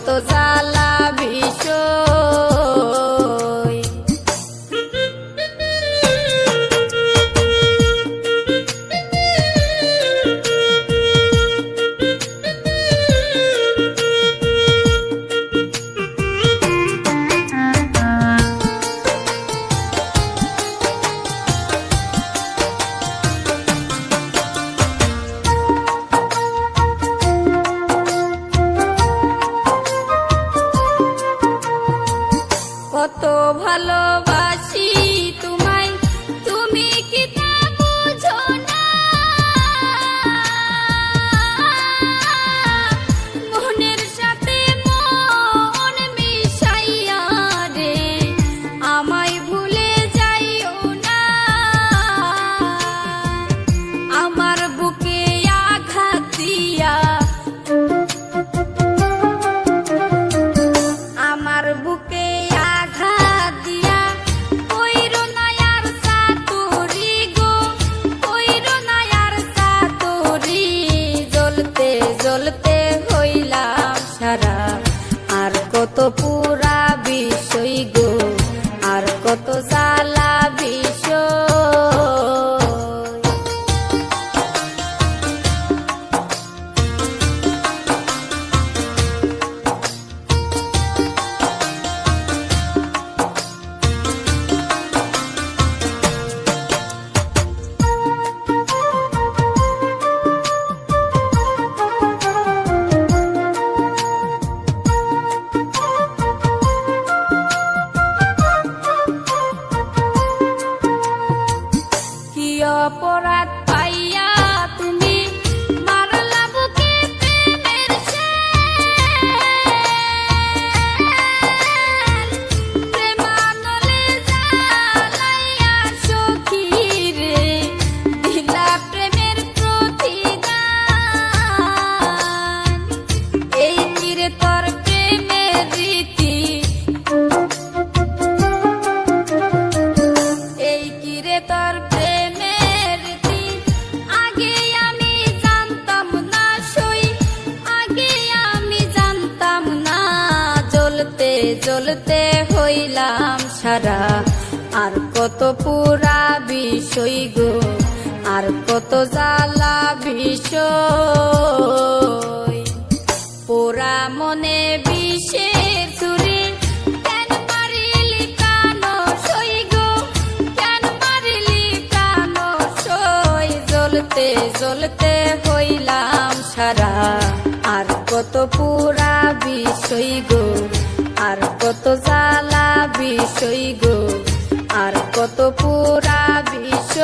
কত জ্বালা জ্বলতে হইলাম সারা। আর কত পুরা জ্বলতে হইলাম সারা। আর কত পুরা বিষয় গো, আর কত জ্বালা বিষয়। পোড়া মনে বিষের চুরি কেন সই জ্বলতে হইলাম সারা। আর কত পুরা বিষয় গো নিশ্চয়ই গো। আর কত পুরা বিশ্ব